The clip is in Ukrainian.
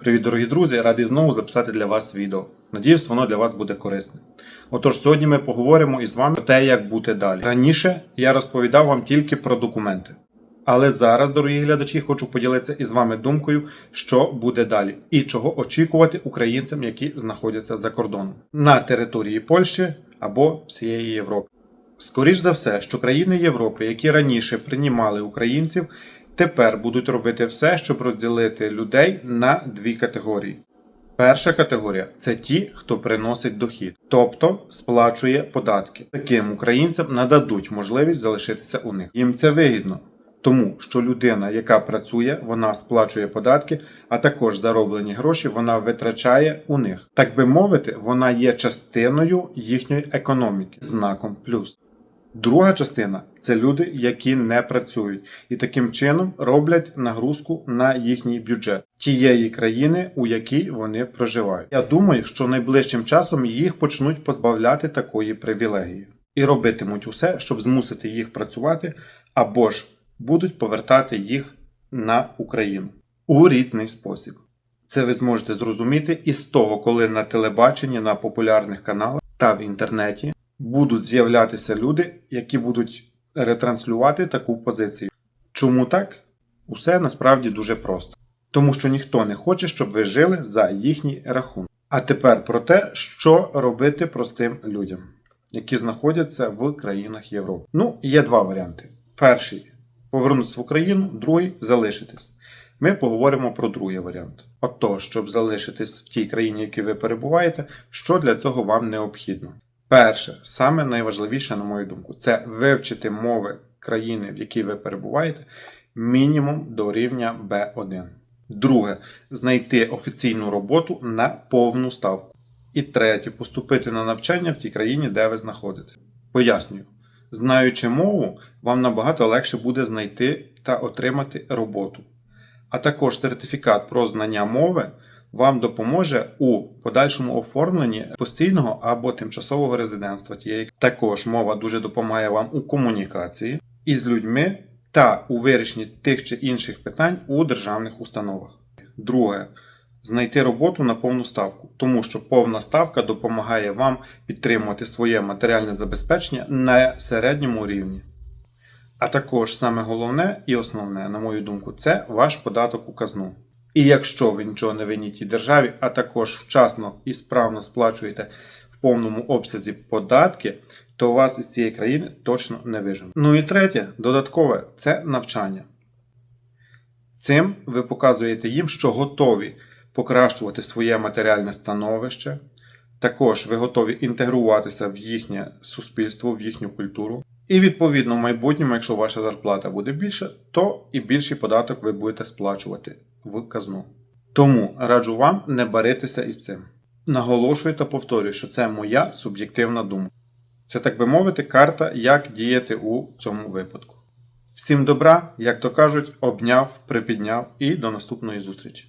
Привіт, дорогі друзі! Радий знову записати для вас відео. Надіюсь, воно для вас буде корисне. Отож, сьогодні ми поговоримо із вами про те, як бути далі. Раніше я розповідав вам тільки про документи. Але зараз, дорогі глядачі, хочу поділитися із вами думкою, що буде далі, і чого очікувати українцям, які знаходяться за кордоном на території Польщі або всієї Європи. Скоріш за все, що країни Європи, які раніше приймали українців, тепер будуть робити все, щоб розділити людей на дві категорії. Перша категорія це ті, хто приносить дохід, тобто сплачує податки. Таким українцям нададуть можливість залишитися у них. Їм це вигідно, тому що людина, яка працює, вона сплачує податки, а також зароблені гроші вона витрачає у них. Так би мовити, вона є частиною їхньої економіки, знаком плюс. Друга частина це люди, які не працюють, і таким чином роблять нагрузку на їхній бюджет тієї країни, у якій вони проживають. Я думаю, що найближчим часом їх почнуть позбавляти такої привілегії і робитимуть усе, щоб змусити їх працювати, або ж будуть повертати їх на Україну у різний спосіб. Це ви зможете зрозуміти із того, коли на телебаченні, на популярних каналах та в інтернеті будуть з'являтися люди, які будуть ретранслювати таку позицію. Чому так? Усе насправді дуже просто. Тому що ніхто не хоче, щоб ви жили за їхній рахунок. А тепер про те, що робити простим людям, які знаходяться в країнах Європи. Ну, є два варіанти. Перший повернутися в Україну, другий залишитись. Ми поговоримо про другий варіант. Отож, щоб залишитись в тій країні, в якій ви перебуваєте, що для цього вам необхідно. Перше, саме найважливіше, на мою думку, це вивчити мови країни, в якій ви перебуваєте, мінімум до рівня B1. Друге, знайти офіційну роботу на повну ставку. І третє, поступити на навчання в тій країні, де ви знаходитесь. Пояснюю, знаючи мову, вам набагато легше буде знайти та отримати роботу. А також сертифікат про знання мови вам допоможе у подальшому оформленні постійного або тимчасового резидентства тієї. Також мова дуже допомагає вам у комунікації із людьми та у вирішенні тих чи інших питань у державних установах. Друге. Знайти роботу на повну ставку, тому що повна ставка допомагає вам підтримувати своє матеріальне забезпечення на середньому рівні. А також саме головне і основне, на мою думку, це ваш податок у казну. І якщо ви нічого не винні державі, а також вчасно і справно сплачуєте в повному обсязі податки, то вас із цієї країни точно не виженуть. Ну і третє, додаткове це навчання. Цим ви показуєте їм, що готові покращувати своє матеріальне становище. Також ви готові інтегруватися в їхнє суспільство, в їхню культуру. І відповідно в майбутньому, якщо ваша зарплата буде більша, то і більший податок ви будете сплачувати в казну. Тому раджу вам не баритися із цим. Наголошую та повторюю, що це моя суб'єктивна думка. Це, так би мовити, карта, як діяти у цьому випадку. Всім добра, як то кажуть, обняв, припідняв і до наступної зустрічі.